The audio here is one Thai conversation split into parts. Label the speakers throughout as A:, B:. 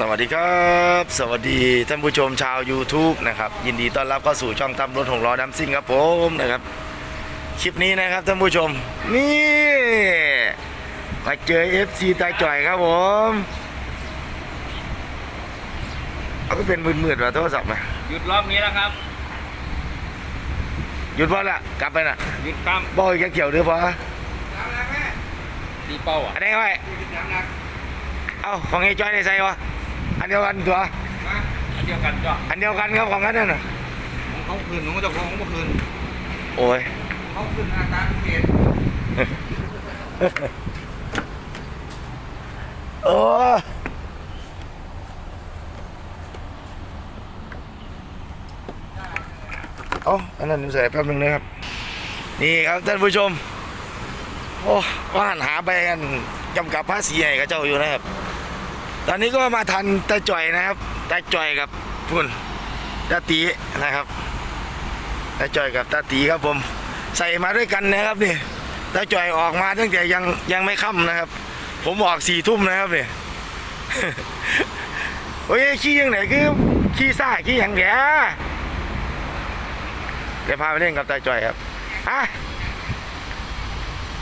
A: สวัสดีครับ สวัสดีท่านผู้ชมชาว YouTube นะครับ ยินดีต้อนรับเข้าสู่ช่องทำรถหกล้อดัมซิ่งครับผมนะครับ คลิปนี้นะครับท่านผู้ชม นี่มาเจอ FC ตาจ่อยครับผมเอาก็เป็นมืดๆว่ะโทรศัพท์มา
B: หยุดรอบนี้แล้วครับ
A: หยุดพอละกลับไปน่ะ
B: หยุดครับ
A: บ่อยแค่เกี่ยวเดือพอ
B: ตีเป้าอะ
A: อันนี้ไว้เอ้าของไอ้จ้อยในใส่วะอั นเดียวกันตัว
B: อันเดียวกันจ้ะ
A: อันเดียวกันครับของกันนั่นน่ะ
B: ของเขาคืนของเจ้าของของเมื่อคืน
A: โอ้ย
B: เขาคืนอาการเกต
A: โอ้เอาอันนั้นใส่แป๊บนึงนะครับ นี่ครับท่านผู้ชม โอ้ว่าหันหาไปกันกำกับภาษีให้กับเจ้าอยู่นะครับ ตอนนี้ก็มาทันตาจ่อยนะครับตาจ่อยกับพุ่นตาตีนะครับตาจ่อยกับตาตีครับผม ใส่มาด้วยกันนะครับนี่ตาจ่อยออกมาตั้งแต่ยังยังไม่ค่ำนะครับ ผมออกสี่ทุ่มนะครับเนี่ยโอ้ยขี้ยังไหนคือขี้ซ่าขี้อย่างเดียเดี๋ยวพาไปเล่นกับตาจ่อยครับฮะ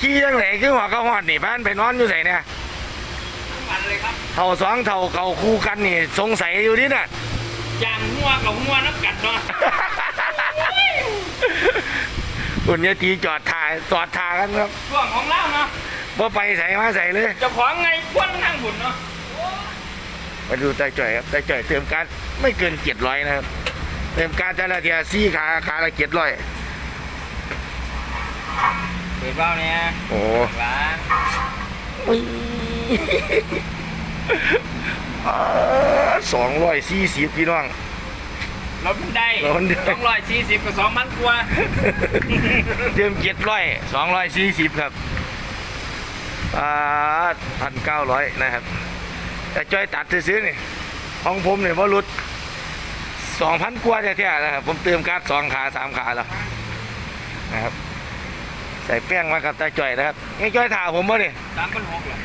A: ขี้ยังไหนคือหัวกระหอดนี่พานไปนอนอยู่ไหนเนี่ย
B: มันเลยครับ
A: เท่าสองเท่าเก่าคู่กันนี่สงสัยอยู่นี่น่ะ
B: ยางหัวกับหัวน้ำกัดเนาะ
A: คุณเนี่ยตีจอดทาจอดทากันครับ
B: ช่วงของเล่าเนาะ
A: ว่าไปใส่มาใส่เลย
B: เจ้าของไงควนนั่งบุญเนาะ
A: มาดูตาจ่อยครับตาจ่อยเติมการไม่เกินเจ็ดร้อยนะครับ เติมการแต่ละเทียซี่ขาขาละเจ็ดร้อย
B: เปิดเบ้าเนี่ย
A: โอ้
B: ล้าง
A: สองร้อยสี่สิบพี่น้อง
B: รถมันได้
A: รถมันได้
B: สองร้อยสี่สิบกับสองพันกว่า
A: เติมเจ็ดร้อยสองร้อยสี่สิบครับพันเก้าร้อยนะครับแต่จ้อยตัดซื้อๆนี่ของผมเนี่ยว่ารุดสองพันกว่าแท้ๆนะครับผมเติมการ์ดสองขาสามขาแล้วนะครับ ใส่แป้งมากับตาจ่อยนะครับไอ้จ้อยถ่าผมบ่เนี่ย
B: สามพันหกเหรอ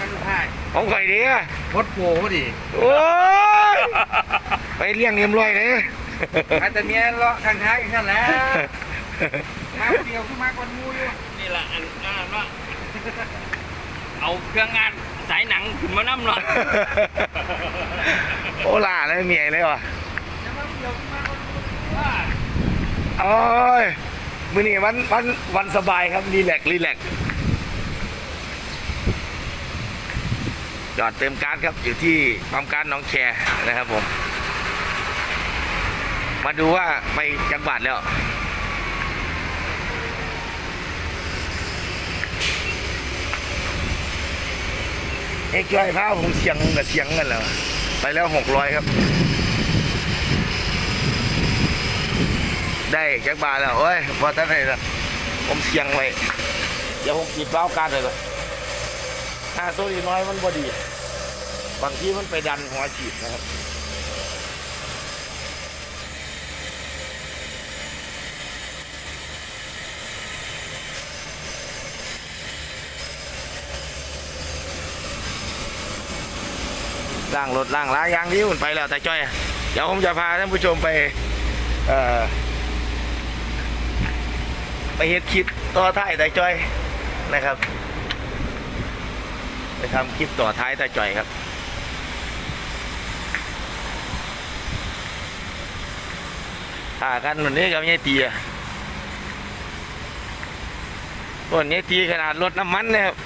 B: กันทุกท่าย
A: ของข่อยดีอะ
B: พดโผพอดี
A: โอ้ยไปเลี้ยงเรียมร้อยเลย
B: อาจจะเมียเลาะข้างท้ายกันแล้วมาเดียวขึ้นมากว่ามูอยู่นี่แหละอันนั้นว่าเอาเครื่องงานสายหนังขึ้นมาน้ำหน่อย
A: โอลาเลยเมียเลยว่ะ โอ้ยมือนี้วันวันวันสบายครับรีแลกซ์รีแลกซ์จอดเติมการดครับอยู่ที่ปั๊มการดน้องแคนะครับผม มาดูว่าไปจังหวัดแล้วเอ็กซ์ช่วยพาผมเสียงกับเสียงกันแล้วไปแล้วหกร้อยครับ ได้จ็คบาทแล้วโอ้ยพอท่านไหนละผมเสียงไว้เดี๋ยวผมปิดเบ้าการเลยก่อนถ้าตัวน้อยมันบอดี บางทีมันไปดันหัวฉีดนะครับล่างรถล่างล้างยางที่มันไปแล้วแต่จ้อย เดี๋ยวผมจะพาท่านผู้ชมไป เอ่อ ไปเฮ็ดคลิปต่อท้ายแต่จอยนะครับ ไปทำคลิปต่อท้ายแต่จอยครับถ่ากันวันนี้กับยายตีอะวันนี้ตีขนาดรถน้ำมันนี่ยครับ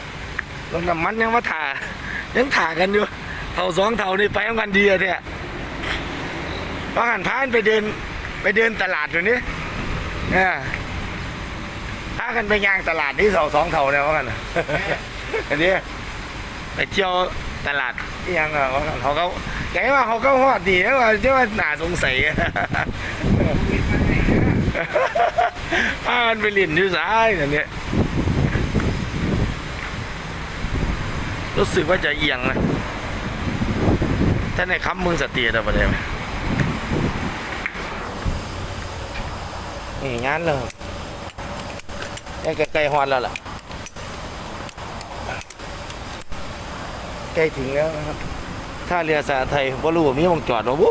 A: รถน้ำมันยังมาถ่ายังถ่ากันอยู่เท่าสองเท่านี่ไปกันดีอะเนี่ยพอหันพานไปเดินไปเดินตลาดอยู่นี่เนี่ย พากันไปย่างตลาดนี่เท่าสองเท่าเนี่ยว่ากันอันนี้ไปเที่ยวตลาดที่ยังอะว่ากันเขาก็แกว่าเขาก็ฮอดดีนะว่าเจ้าว่าหนาสงสัยพากันไปลินอยู่ซ้ายอันเนี้ยรู้สึกว่าจะเอียงนะท่านในคำมึงสติแต่ประเดี๋ยวนี่งานเลย ใกล้ใกล้ๆฮอนแล้วล่ะใกล้ถึงแล้วนะครับท่าเรือสาไทยบ่รู้ว่มีวงจอดบ่บุ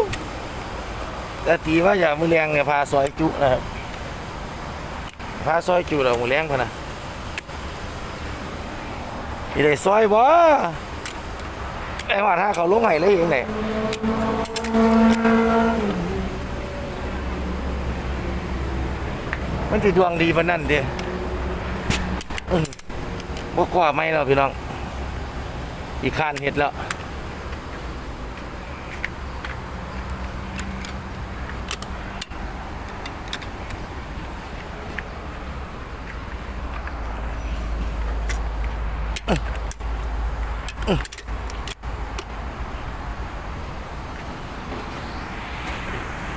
A: แต่ตีว่าอย่ามือแรงเนี่ยพาซอยจุนะครับพาซอยจุแล้วมือแรงพะนะอีได้ซอยบ่ไอ้ว่าถ้าเขาลงให้เลยเองไหนมันสิดวงดีปานนั้นเด้อืม บ่กว่าไม่แล้วพี่น้อง อีกข้านเห็ดแล้ว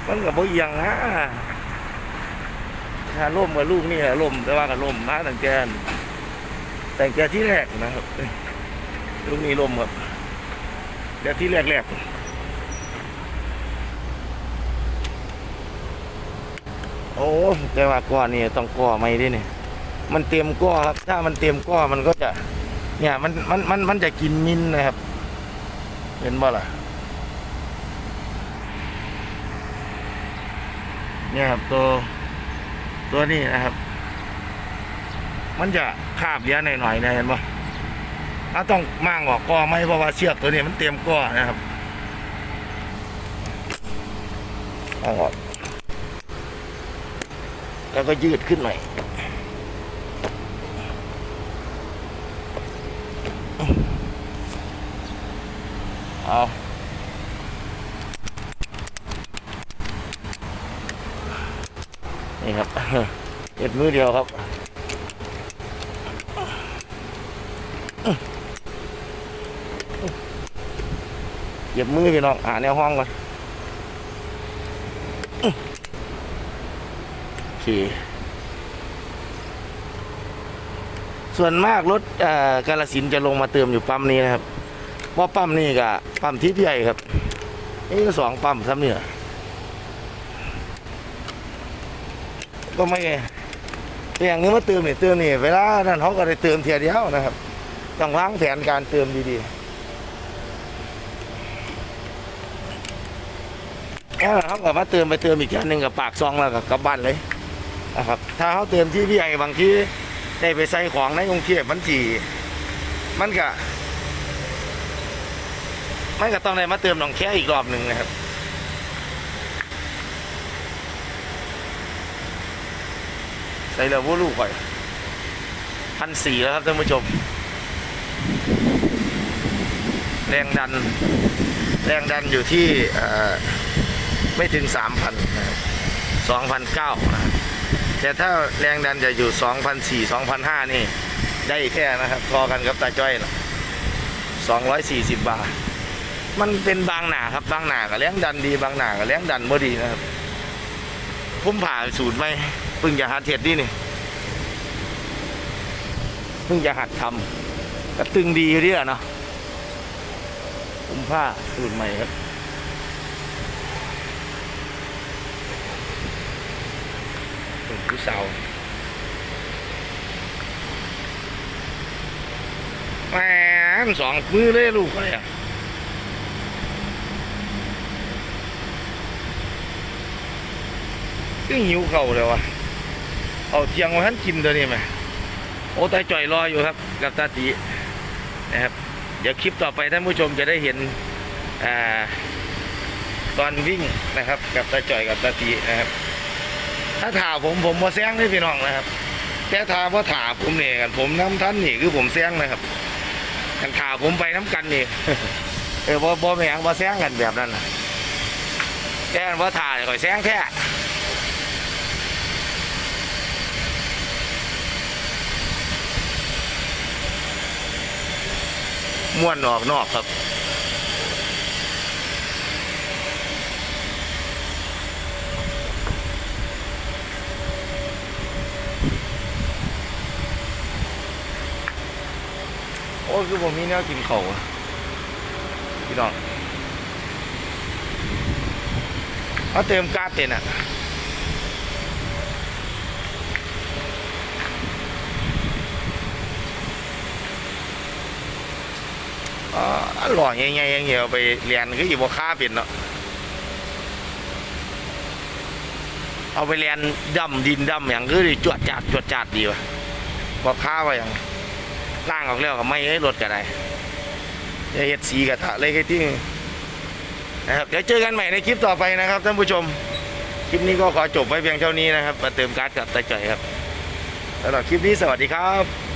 A: มันกับบ่เอียงนะถ้าล่มกับลูกนี่แหละล่มแต่ว่ากับล่มมาตั้งแต่ แตั้งแต่ที่แรกนะครับลูกนี้ลมครับเดี๋ยวที่แรกแรกโอ้แต่ว่าก้อนนี่ต้องก้อไม่ด้วยนี่ยมันเต็มก้อครับ ถ้ามันเต็มก้อมันก็จะ เนี่ยมันมันมันมันจะกินมินนะครับ เห็นบ่ล่ะเนี่ยครับตัวตัวนี้นะครับ มันจะคาบเยอะหน่อยๆนะเห็นปะถ้าต้องมั่งออกก้อไม่เพราะว่าเชือกตัวนี้มันเตรียมก้อนะครับออกแล้วก็ยืดขึ้นหน่อยเอานี่ครับเอ็ดมือเดียวครับ เหยียบมือพี่น้องหาแนวห้องก่อนโอเคส่วนมากรถเอ่อกาลสินจะลงมาเติมอยู่ปั๊มนี้นะครับเพราะปั๊มนี้กับปั๊มทิพย์ใหญ่ครับนี่ก็สองปั๊มซ้ำเนี่ยก็ไม่แต่อย่างนี้มาเติมเนี่ยเติมนี่เวลานั้นเขาก็ได้เติมเทียเดียวนะครับ ต้องวางแผนการเติมดีๆแล้วเขาก็มาเติมไปเติมอีกแค่หนึ่งกับปากซองแล้วกับกลับบ้านเลยนะครับ ถ้าเขาเติมที่พี่ใหญ่บางทีได้ไปใส่ของในกรุงเทพมันจีมันก็มันก็ต้องได้มาเติมหนองแค่อีกรอบหนึ่งนะครับใส่เรือวูลูกไปพันสี่แล้วครับท่านผู้ชม แรงดัน แรงดันอยู่ที่ไม่ถึงสามพันะครับสองพันเก้านะแต่ถ้าแรงดันจะอยู่สองพันสี่สองพันห้านี่ได้แค่นะครับพอกันกับตาจ้อยนะสองร้อยสี่สิบบาท มันเป็นบางหนาครับบางหนากับแรงดันดีบางหนากับแรงดันบ่ดีนะครับผมผ่าสูตรไหมเพิ่งจะหัดเทดนี่นี่เพิ่งจะหัดทำ ก็ตึงดีเดีอะเนาะผมผ้าสูตรใหม่ครับเป็นผู้สาวแหมสองมือเลยลูกเขาเนี่ยก็หิวเข่าเลยวะเอาเที่ยงมาท่านกินตัวนี้ไหมโอ้ตาจ่อยรออยู่ครับ กับตาตี นะครับ เดี๋ยวคลิปต่อไปท่านผู้ชมจะได้เห็นอตอนวิ่งนะครับ กับตาจ่อยกับตาตีนะครับ ถ้าถาผมผมมาแซงให้พี่น้องนะครับ แต่ถาว่าถาผมเนี่ยกันผมน้ำท่านนี่คือผมแซงนะครับกันถาผมไปน้ำกันนี่เออบ่บ่แม่งบ่แซงกันแบบนั้นนะแต่ว่าถาเนี่ยข่อยแซงแท้ ม้วนออกนอกครับ โอ้คือผมมีแนวกินเขาอะพี่น้องเอาเติมกาดเต็นอะ หล่อใหญ่ๆอย่างเงี้ยเอาไปเรียนคืออีบ่ค่าเป็นเนาะเอาไปเรียนดำดินดำอย่างคือจวดจัดจวดจัดดีวะบ่ค่าว่าอย่างล่างออกแล้วก็ไม่ให้รถก็ได้อย่าเฮ็ดสีกระทะเลยแค่ที่นะครับเดี๋ยวเจอกันใหม่ในคลิปต่อไปนะครับท่านผู้ชม คลิปนี้ก็ขอจบไว้เพียงเท่านี้นะครับ มาเติมการ์ดกับตาจ่อยครับสำหรับคลิปนี้สวัสดีครับ